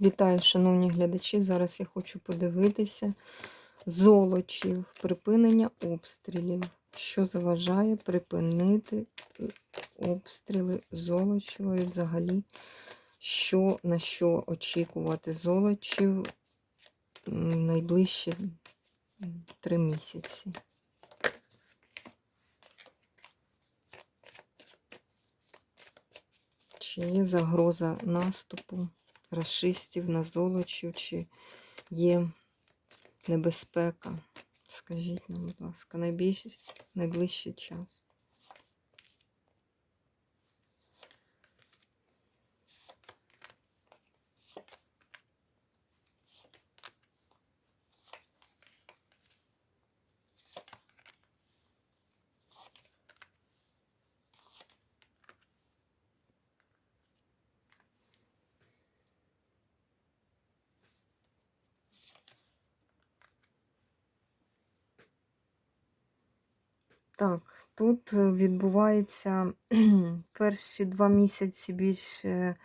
Вітаю, шановні глядачі. Зараз я хочу подивитися золочів, припинення обстрілів. Що заважає припинити е, обстріли Золочева і взагалі, що, на що очікувати золочів найближчі три місяці. Чи є загроза наступу расистів на золочів, чи є небезпека? Скажіть нам, будь ласка, найближчий час. Так, тут е, відбувається перші два місяці більш е,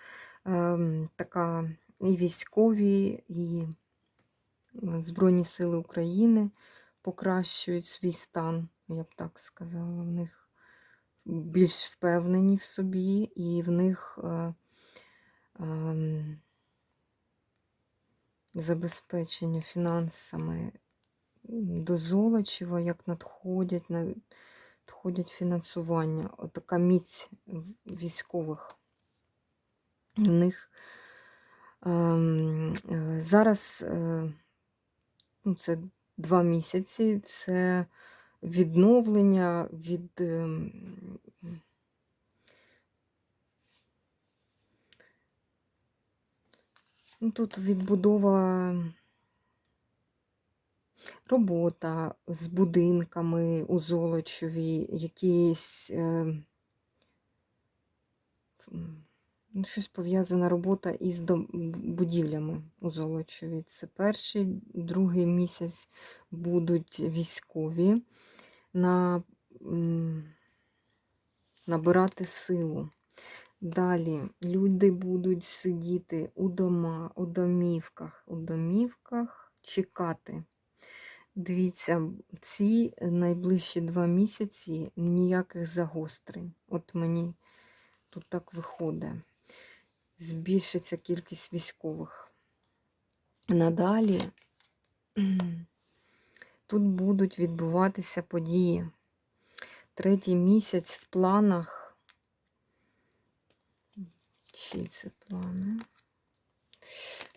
ем, така і військові, і е, Збройні Сили України покращують свій стан, я б так сказала. В них більш впевнені в собі, і в них е, ем, забезпечення фінансами до Золочева, як надходять, на- надходять фінансування. Отака міць військових. У них ем, е, зараз е, ну, це два місяці, це відновлення від. ем, Ну, тут відбудова робота з будинками у Золочеві, якісь е, ну, щось пов'язана робота із будівлями у Золочеві. Це перший, другий місяць будуть військові на, набирати силу. Далі люди будуть сидіти у дома, у домівках, у домівках чекати. Дивіться, ці найближчі два місяці ніяких загострень. От мені тут так виходить. Збільшиться кількість військових. Надалі тут будуть відбуватися події. Третій місяць в планах. Чи це плани?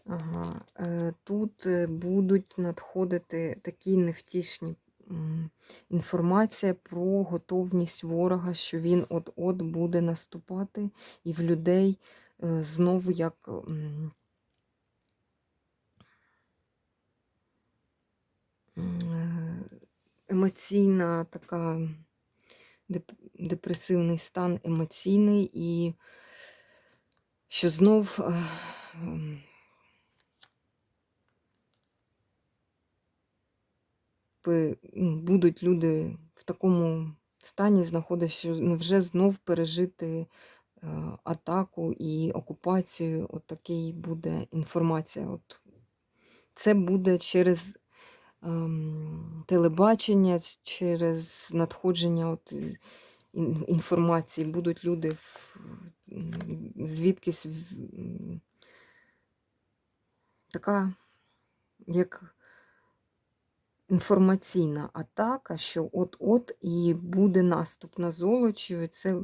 Ага. е, Тут е, будуть надходити такі невтішні інформація про готовність ворога, що він от-от буде наступати, і в людей е, знову як емоційна така депресивний стан емоційний, і що знов м, будуть люди в такому стані знаходитися, що невже знов пережити е, атаку і окупацію. От такий буде інформація. От Це буде через ем, телебачення, через надходження от, інформації. Будуть люди в, звідкись в- така, як інформаційна атака, що от-от і буде наступ на Золочів, це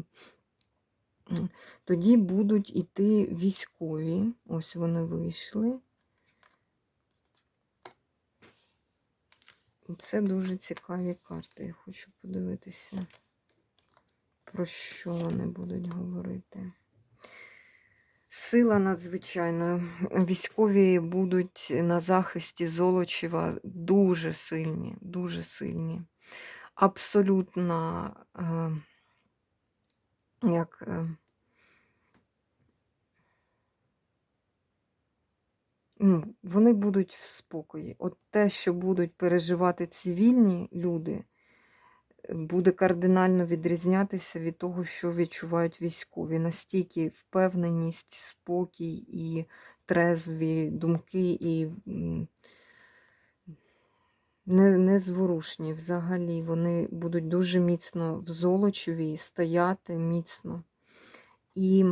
тоді будуть іти військові. Ось вони вийшли. Це дуже цікаві карти. Я хочу подивитися, про що вони будуть говорити. Сила надзвичайна. Військові будуть на захисті Золочева дуже сильні, дуже сильні. Абсолютно, е, як е, ну, вони будуть в спокої. От те, що будуть переживати цивільні люди, буде кардинально відрізнятися від того, що відчувають військові. Настільки впевненість, спокій і трезві думки і незворушні взагалі. Вони будуть дуже міцно в золочеві стояти міцно. І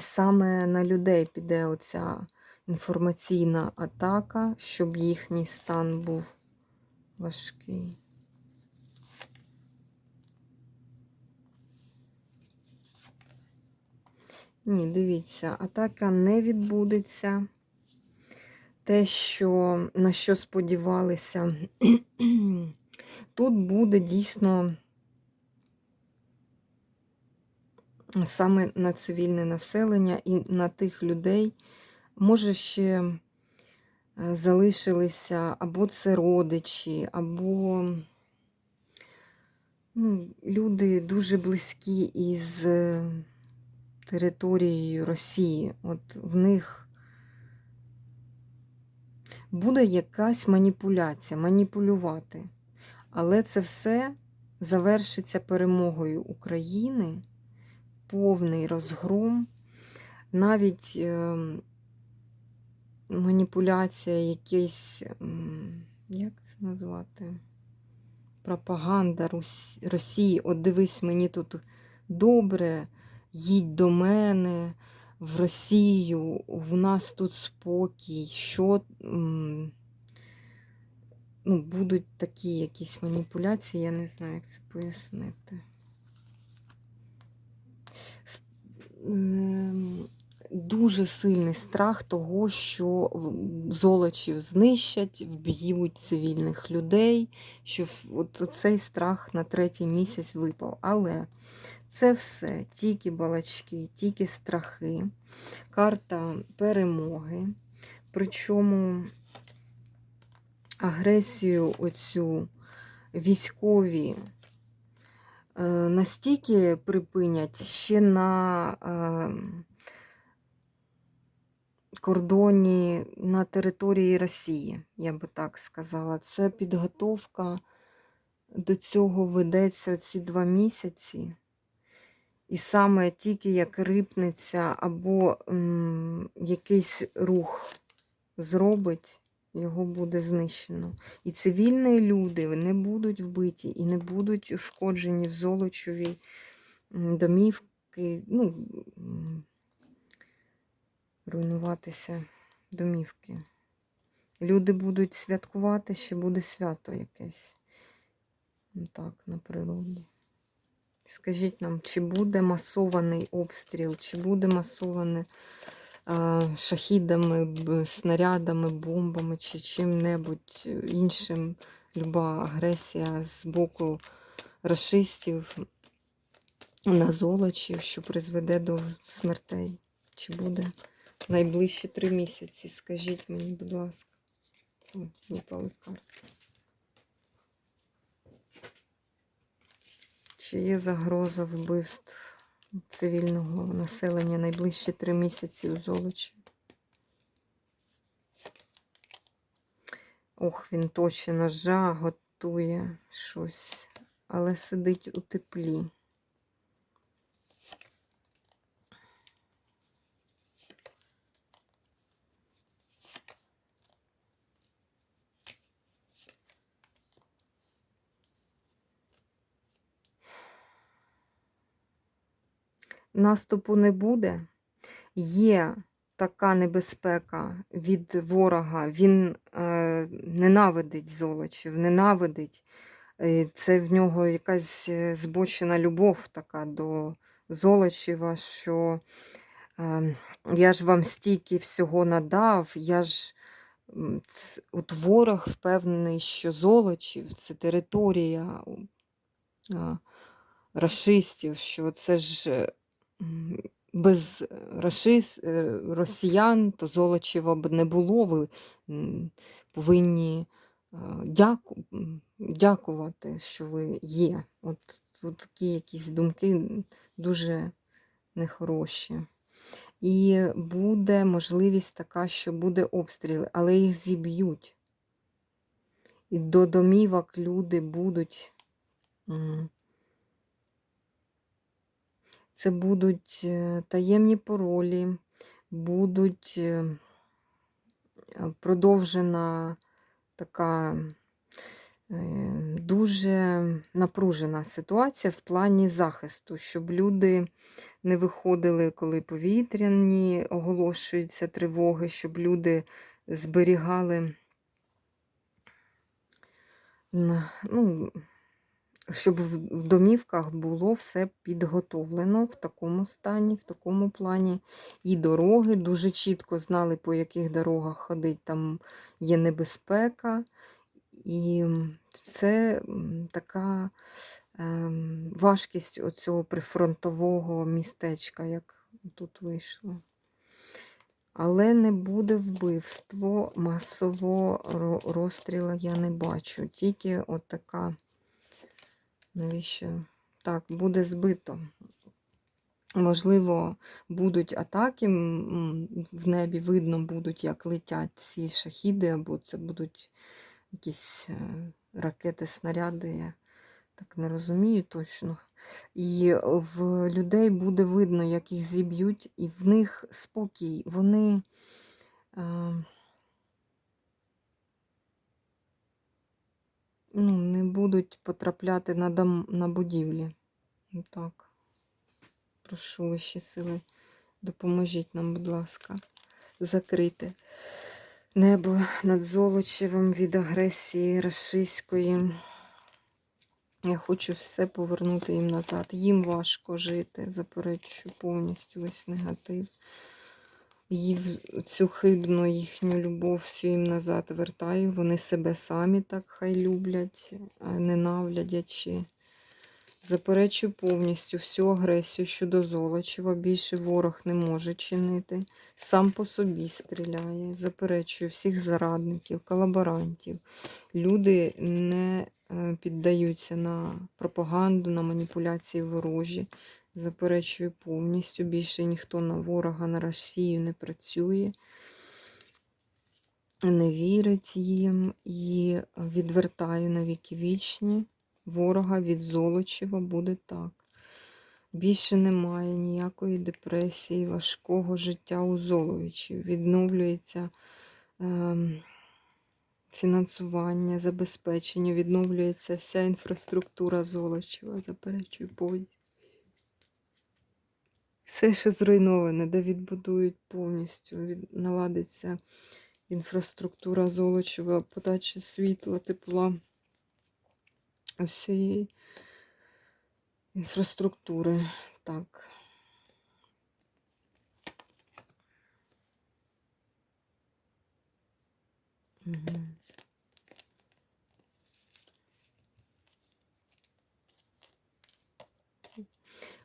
саме на людей піде оця інформаційна атака, щоб їхній стан був важкий. Ні, дивіться, атака не відбудеться. Те, що на що сподівалися, тут буде дійсно саме на цивільне населення і на тих людей, може ще е, залишилися або це родичі, або ну, люди дуже близькі із е, територією Росії. От в них буде якась маніпуляція, маніпулювати. Але це все завершиться перемогою України, повний розгром, навіть е, маніпуляція, якийсь, як це назвати? Пропаганда Росії. От дивись, мені тут добре, їдь до мене в Росію, в нас тут спокій, що ну, будуть такі якісь маніпуляції, я не знаю, як це пояснити. Ем, Дуже сильний страх того, що золочів знищать, вб'ють цивільних людей, що от цей страх на третій місяць випав. Але це все тільки балачки, тільки страхи, карта перемоги. Причому агресію оцю військові е, настільки припинять ще на е, кордоні на території Росії, я би так сказала. Це підготовка до цього ведеться ці два місяці. І саме тільки як рипнеться або м, якийсь рух зробить, його буде знищено. І цивільні люди не будуть вбиті і не будуть ушкоджені в золочові домівки, ну, руйнуватися домівки. Люди будуть святкувати, ще буде свято якесь. Так, на природі. Скажіть нам, чи буде масований обстріл, чи буде масоване а, шахідами, снарядами, бомбами, чи чим-небудь іншим люба агресія з боку расистів на золочів, що призведе до смертей? Чи буде найближчі три місяці? Скажіть мені, будь ласка. Ой, випали карти. Чи є загроза вбивств цивільного населення найближчі три місяці у Золочі? Ох, він точить ножа, готує щось, але сидить у теплі. Наступу не буде. Є така небезпека від ворога. Він е, ненавидить золочів, ненавидить. Е, Це в нього якась е, збочена любов така до золочева, що е, я ж вам стільки всього надав, я ж. От ворог впевнений, що золочів це територія рашистів, що це ж е, без е, росіян, то золочева б не було. Ви повинні е, дяку, дякувати, що ви є. От, от такі якісь думки дуже нехороші. І буде можливість така, що буде обстріл, але їх зіб'ють. І до домівок люди будуть. Це будуть е, таємні паролі, будуть е, продовжена така е, дуже напружена ситуація в плані захисту, щоб люди не виходили, коли повітряні оголошуються тривоги, щоб люди зберігали, ну, щоб в домівках було все підготовлено в такому стані, в такому плані. І дороги дуже чітко знали, по яких дорогах ходить, там є небезпека. І це така ем, важкість оцього прифронтового містечка, як тут вийшло. Але не буде вбивство, масового ро- розстрілу я не бачу. Тільки от така, навіщо? Так, буде збито. Можливо, будуть атаки, в небі видно будуть, як летять ці шахіди, або це будуть якісь е, ракети, снаряди. Я так не розумію точно. І в людей буде видно, як їх зіб'ють, і в них спокій. Вони. е, ну, не будуть потрапляти на, дом, на будівлі. Так. Прошу вищі сили, допоможіть нам, будь ласка, закрити небо над Золочевим від агресії рашистської. Я хочу все повернути їм назад. Їм важко жити, заперечу повністю весь негатив. Цю хибну їхню любов всю їм назад вертаю. Вони себе самі так хай люблять, а ненавидячи. Заперечу повністю всю агресію щодо Золочева. Більше ворог не може чинити. Сам по собі стріляє. Заперечую всіх зрадників, колаборантів. Люди не е, піддаються на пропаганду, на маніпуляції ворожі. Заперечую повністю. Більше ніхто на ворога, на Росію не працює, не вірить їм і відвертаю на віки вічні. Ворога від Золочева буде так. Більше немає ніякої депресії, важкого життя у Золовичі. Відновлюється ем, фінансування, забезпечення, відновлюється вся інфраструктура Золочева. Заперечую повністю. Все, що зруйноване, де відбудують повністю, наладиться інфраструктура Золочева, подача світла, тепла, усієї інфраструктури. Так. Угу.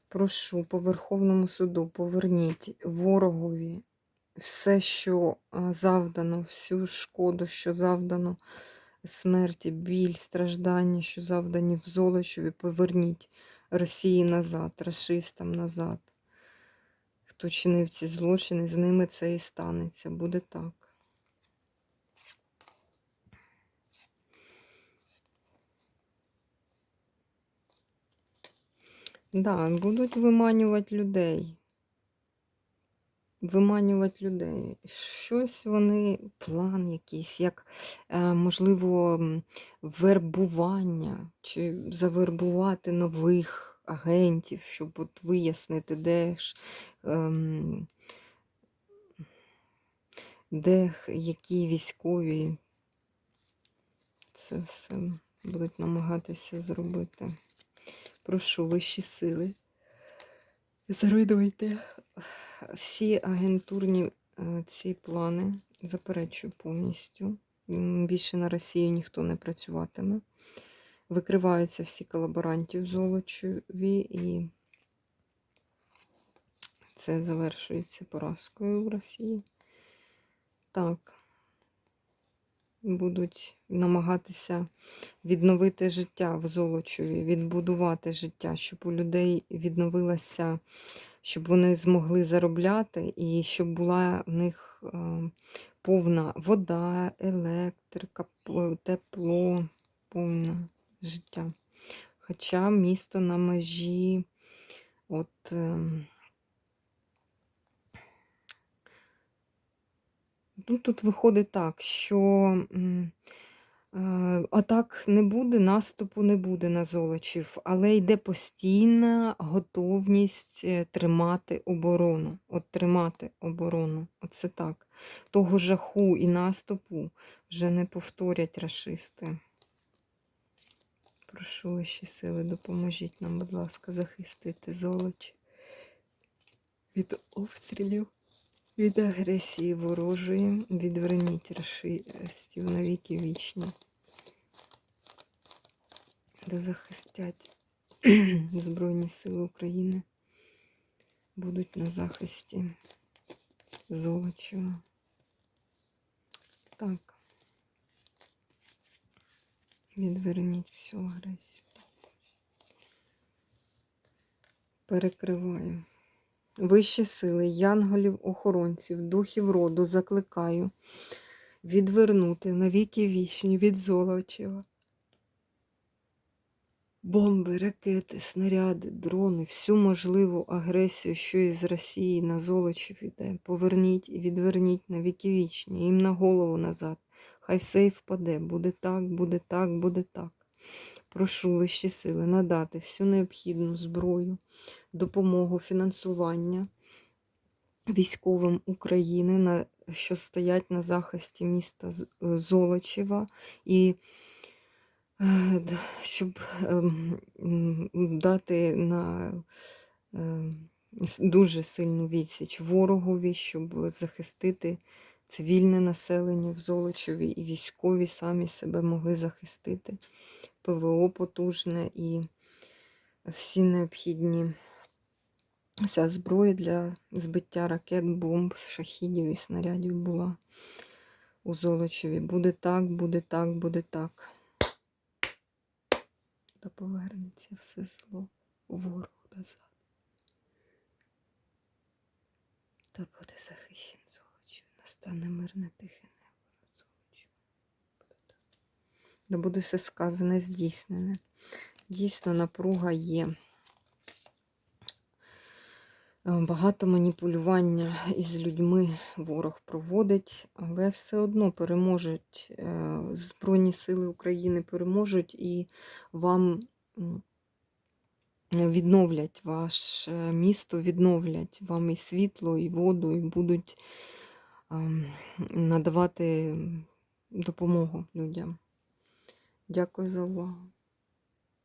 Прошу по Верховному суду поверніть ворогові все, що завдано, всю шкоду, що завдано смерті, біль, страждання, що завдані в Золочеві, поверніть Росії назад, расистам назад. Хто чинив ці злочини, з ними це і станеться. Буде так. Да, будуть виманювати людей. Виманювати людей. Щось вони, план якийсь, як, е, можливо, вербування, чи завербувати нових агентів, щоб от вияснити, де ж, ем, де які військові це все будуть намагатися зробити. Прошу вищі сили. Зруйнуйте всі агентурні е, ці плани. Заперечую повністю. Більше на Росію ніхто не працюватиме. Викриваються всі колаборантів Золочеві і це завершується поразкою в Росії. Так. Будуть намагатися відновити життя в Золочеві, відбудувати життя, щоб у людей відновилося, щоб вони змогли заробляти і щоб була в них е, повна вода, електрика, тепло, повне життя. Хоча місто на межі от, Ну, тут виходить так, що е, атак не буде, наступу не буде на золочів, але йде постійна готовність е, тримати оборону. От тримати оборону. Оце так. Того жаху і наступу вже не повторять рашисти. Прошу ваші сили, допоможіть нам, будь ласка, захистити золочі від обстрілів. Від агресії ворожої відверніть рашистів на віки вічні. Да захистять Збройні Сили України. Будуть на захисті Золочева. Так. Відверніть всю агресію. Перекриваю. Вищі сили, янголів, охоронців, духів роду закликаю відвернути навіки вічні від Золочева. Бомби, ракети, снаряди, дрони, всю можливу агресію, що із Росії на Золочів іде. Поверніть і відверніть на віки вічні, їм на голову назад. Хай все і впаде. Буде так, буде так, буде так. Прошу вищі сили надати всю необхідну зброю, допомогу, фінансування військовим України, що стоять на захисті міста е, Золочева, і е, щоб ем, дати на е, дуже сильну відсіч ворогові, щоб захистити цивільне населення в Золочеві, і військові самі себе могли захистити. ПВО потужне і всі необхідні вся зброя для збиття ракет, бомб, шахідів і снарядів була у Золочеві. Буде так, буде так, буде так. Та повернеться все зло ворогу назад. Та буде захищен Золочів. Настане мирне тихе небо над Золочевом. Буде так. Да буде все сказане, здійснене. Дійсно, напруга є. Е, Багато маніпулювання із людьми ворог проводить, але все одно переможуть е, Збройні Сили України переможуть і вам відновлять ваше місто, відновлять вам і світло, і воду, і будуть ем, надавати допомогу людям. Дякую за увагу.